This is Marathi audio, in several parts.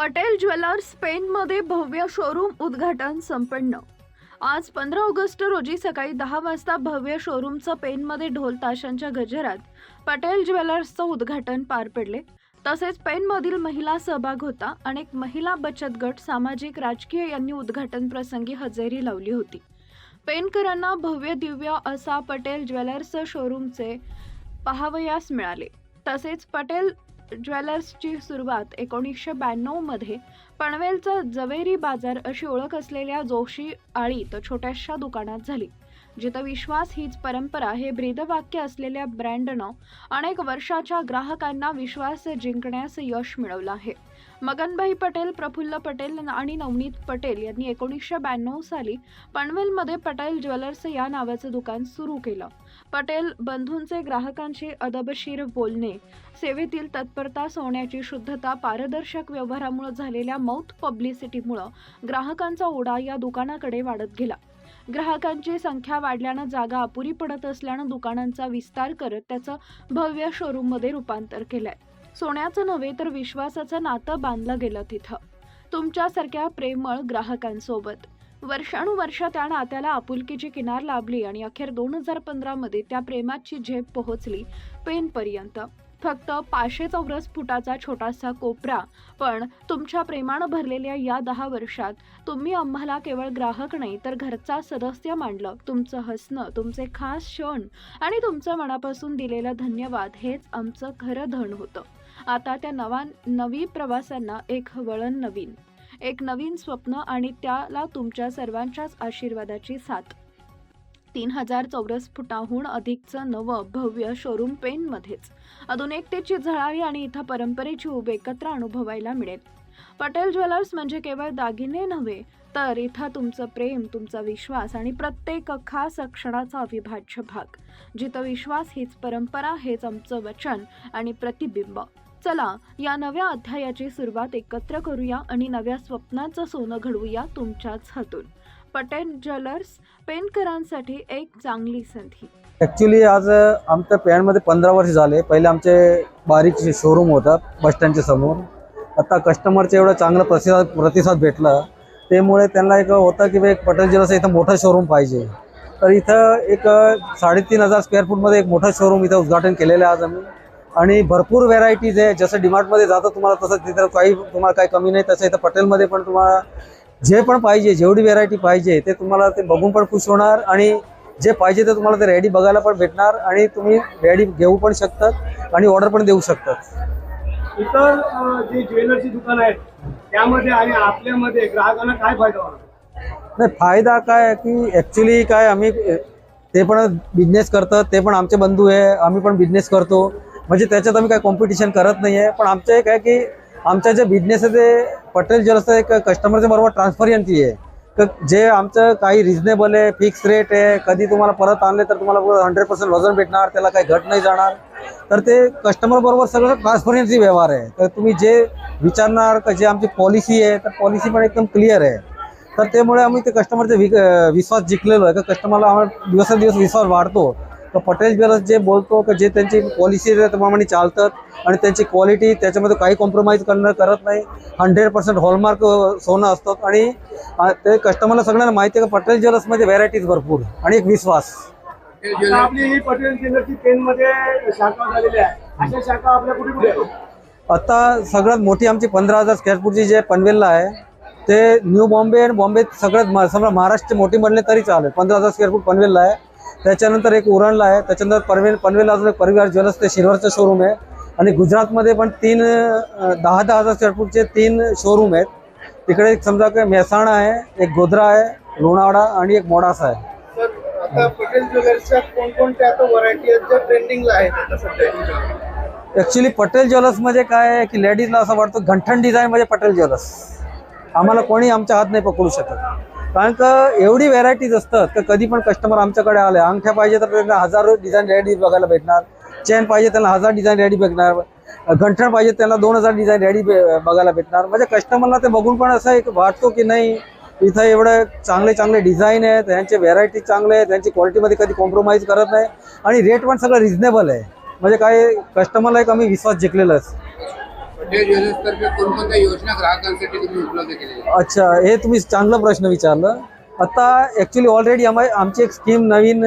पटेल ज्वेलर्स स्पेनमध्ये भव्य शोरूम उद्घाटन संपन्न. आज पंधरा ऑगस्ट रोजी सकाळी दहा वाजता भव्य शोरूमचं पेनमध्ये ढोल ताशांच्या गजरात पटेल ज्वेलर्सचं उद्घाटन पार पडले. तसेच पेनमधील महिला सहभाग होता. अनेक महिला बचत गट सामाजिक राजकीय यांनी उद्घाटन प्रसंगी हजेरी लावली होती. पेनकरांना भव्य दिव्य असा पटेल ज्वेलर्स शोरूमचे पाहावयास मिळाले. तसेच पटेल ज्वेलर्सची सुरुवात एकोणीसशे ब्याण्णवमध्ये पनवेलचा जवेरी बाजार अशी ओळख असलेल्या जोशी आळीत छोट्याशा दुकानात झाली. जिथं विश्वास हीच परंपरा हे ब्रीदवाक्य असलेल्या ब्रँडनं अनेक वर्षाच्या ग्राहकांना विश्वास जिंकण्यास यश मिळवलं आहे. मगनभाई पटेल प्रफुल्ल पटेल आणि नवनीत पटेल यांनी एकोणीसशे ब्याण्णव साली पनवेलमध्ये पटेल ज्वेलर्स या नावाचं दुकान सुरू केलं. पटेल बंधूंचे ग्राहकांशी अदबशीर बोलणे सेवेतील तत्परता सोन्याची शुद्धता पारदर्शक व्यवहारामुळे झालेल्या मौथ पब्लिसिटीमुळं ग्राहकांचा ओढा या दुकानाकडे वाढत गेला. ग्राहकांची संख्या वाढल्यानं जागा अपुरी पडत असल्यानं दुकानांचा विस्तार करत त्याचं भव्य शोरूममध्ये रूपांतर केलंय. सोन्याचं नव्हे तर विश्वासाचं नातं बांधलं गेलं तिथं. तुमच्यासारख्या प्रेमळ ग्राहकांसोबत. वर्षानुवर्ष त्या नात्याला आपुलकीची किनार लाभली आणि अखेर दोन हजार पंधरामध्ये त्या प्रेमाची झेप पोहोचली पेनपर्यंत. फक्त पाचशे चौरस फुटाचा छोटासा कोपरा पण तुमच्या प्रेमानं भरलेल्या या दहा वर्षात तुम्ही आम्हाला केवळ ग्राहक नाही तर घरचा सदस्य मांडलं. तुमचं हसणं तुमचे खास क्षण आणि तुमचं मनापासून दिलेलं धन्यवाद हेच आमचं खरं धन होतं. आता त्या नवा नवी प्रवासांना एक वळण नवीन. एक नवीन स्वप्न आणि त्याला तुमच्या सर्वांच्याच आशीर्वादाची साथ. तीन हजार चौरस फुटाहून अधिकचं नवं भव्य शोरूम पेनमध्येच आधुनिकतेची झळाळी आणि इथं परंपरेची उब एकत्र अनुभवायला मिळेल. पटेल ज्वेलर्स म्हणजे केवळ दागिने नव्हे तर इथं तुमचं प्रेम तुमचा विश्वास आणि प्रत्येक खास क्षणाचा अविभाज्य भाग. जिथं विश्वास हीच परंपरा हेच आमचं वचन आणि प्रतिबिंब. चला या नव्या अध्यायाची सुरुवात एकत्र करूया आणि नव्या स्वप्नाचं सोनं घडवूया तुमच्याच हातून. पटेल ज्वेलर्स पेनकरांसाठी एक चांगली संधी. ॲक्च्युली आज आमच्या पॅनमध्ये पंधरा वर्ष झाले. पहिले आमचे बारीक शोरूम होता बस स्टँडच्या समोर. आता कस्टमरचे एवढं चांगलं प्रतिसाद प्रतिसाद भेटला. त्यामुळे त्यांना एक होतं की एक पटेल ज्वेलर्सचं इथं मोठं शोरूम पाहिजे. तर इथं एक साडेतीन हजार स्क्वेअर फूटमध्ये एक मोठं शोरूम इथं उद्घाटन केलेलं आहे आज आम्ही. आणि भरपूर व्हेरायटीज आहे जसं डिमार्टमध्ये जातं तुम्हाला तसं तिथं काही तुम्हाला काही कमी नाही तसं इथं पटेलमध्ये पण तुम्हाला जे पण पाहिजे जेवढी व्हेरायटी पाहिजे ते तुम्हाला ते बघून पण खुश होणार आणि जे पाहिजे ते तुम्हाला ते रेडी बघायला पण भेटणार आणि तुम्ही रेडी घेऊ पण शकतात आणि ऑर्डर पण देऊ शकतात. इतर जे ज्वेलरची दुकान आहेत त्यामध्ये आणि आपल्यामध्ये ग्राहकांना काय फायदा होणार? नाही फायदा काय की ॲक्च्युली काय आम्ही ते पण बिझनेस करतात ते पण आमचे बंधू आहे आम्ही पण बिझनेस करतो. म्हणजे त्याच्यात आम्ही काय कॉम्पिटिशन करत नाही आहे पण आमचं एक आहे की आमच्या जे बिझनेस आहे ते पटेल ज्वेलर्सचं एक कस्टमरच्या बरोबर ट्रान्सपरन्सी आहे तर जे आमचं काही रिजनेबल आहे फिक्स रेट आहे कधी तुम्हाला परत आणले तर तुम्हाला हंड्रेड पर्सेंट वजन भेटणार त्याला काही घट नाही जाणार. तर ते कस्टमर बरोबर सगळं ट्रान्सपरन्सी व्यवहार आहे. तर तुम्ही जे विचारणार का जे आमची पॉलिसी आहे तर पॉलिसी पण एकदम क्लिअर आहे. तर त्यामुळे आम्ही ते कस्टमरचे विश्वास जिंकलेलो आहे. का कस्टमरला आम्हाला दिवसादिवस विश्वास वाढतो. तर पटेल ज्वेलर्स जे बोलतो की जे त्यांची पॉलिसी आहे त्याप्रमाणे चालतात आणि त्यांची क्वालिटी त्याच्यामध्ये काही कॉम्प्रोमाइज करणं करत नाही हंड्रेड पर्सेंट हॉलमार्क सोनं असतं आणि ते कस्टमरला सगळ्यांना माहिती आहे की पटेल ज्वेलर्समध्ये व्हेरायटीज भरपूर आणि एक विश्वास. आता आपली ही पटेल ज्वेलरची पेनमध्ये शाखा झालेली आहे. अशा शाखा आपल्या कुठे कुठे आहेत? आता सगळ्यात मोठी आमची पंधरा हजार स्क्वेअर फूटची जे पनवेलला आहे. ते न्यू बॉम्बे आणि बॉम्बे सगळ्यात सगळं महाराष्ट्र मोठी म्हणले तरी चालेल. पंधरा हजार स्क्वेअर फूट पनवेलला आहे. त्याच्यानंतर एक उरणला आहे. त्याच्यानंतर पनवेल पनवेलला अजून एक परिवार ज्वेलर्स ते सिल्वरचं शोरूम आहे. आणि गुजरातमध्ये पण तीन दहा दहा हजार स्क्वेअर फूटचे तीन शोरूम आहेत. तिकडे एक समजा की मेहसाणा आहे एक गोधरा आहे लोणावळा आणि एक मोडासा आहे. आता पटेल ज्वेलर्सच्या कोणकोणत्या आता व्हरायटी आहेत ज्या ट्रेंडिंगला आहेत आता सध्या? ॲक्च्युली पटेल ज्वेलर्समध्ये काय आहे की लेडीजला असं वाटतं गंठण डिझाईन म्हणजे पटेल ज्वेलर्स. आम्हाला कोणी आमच्या हात नाही पकडू शकत. कारण का एवढी व्हेरायटीज असतात तर कधी पण कस्टमर आमच्याकडे आले अंगठ्या पाहिजे तर त्यांना हजारो डिझाईन रेडी बघायला भेटणार चेन पाहिजे त्यांना हजार डिझाईन रेडी भेटणार घंटण पाहिजे त्यांना दोन हजार डिझाईन रेडी बघायला भेटणार. म्हणजे कस्टमरला ते बघून पण असं एक वाटतो की नाही इथं एवढं चांगले चांगले डिझाईन आहेत त्यांचे व्हेरायटी चांगले आहेत त्यांची क्वालिटीमध्ये कधी कॉम्प्रोमाइज करत नाही आणि रेट पण सगळं रिझनेबल आहे. म्हणजे काय कस्टमरला एक आम्ही विश्वास जिंकलेलाच. पटेल ज्वेलर्स तर्फे कोणकोणत्या योजना ग्राहकांसाठी तुम्ही उपलब्ध केलेल्या आहेत? अच्छा हे तुम्ही चांगला प्रश्न विचारलं. आता ॲक्च्युली ऑलरेडी आम्हा आमची एक स्कीम नवीन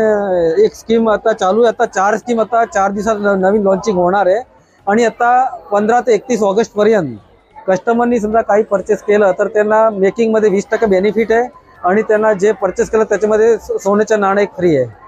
एक स्कीम आता चालू आहे. आता चार स्कीम आता चार दिवसात नवीन लॉन्चिंग होणार आहे. आणि आता पंधरा ते एकतीस ऑगस्टपर्यंत कस्टमरनी समजा काही परचेस केलं तर त्यांना मेकिंगमध्ये वीस टक्के बेनिफिट आहे. आणि त्यांना जे परचेस केलं त्याच्यामध्ये सो- सोन्याचं नाणं एक फ्री आहे.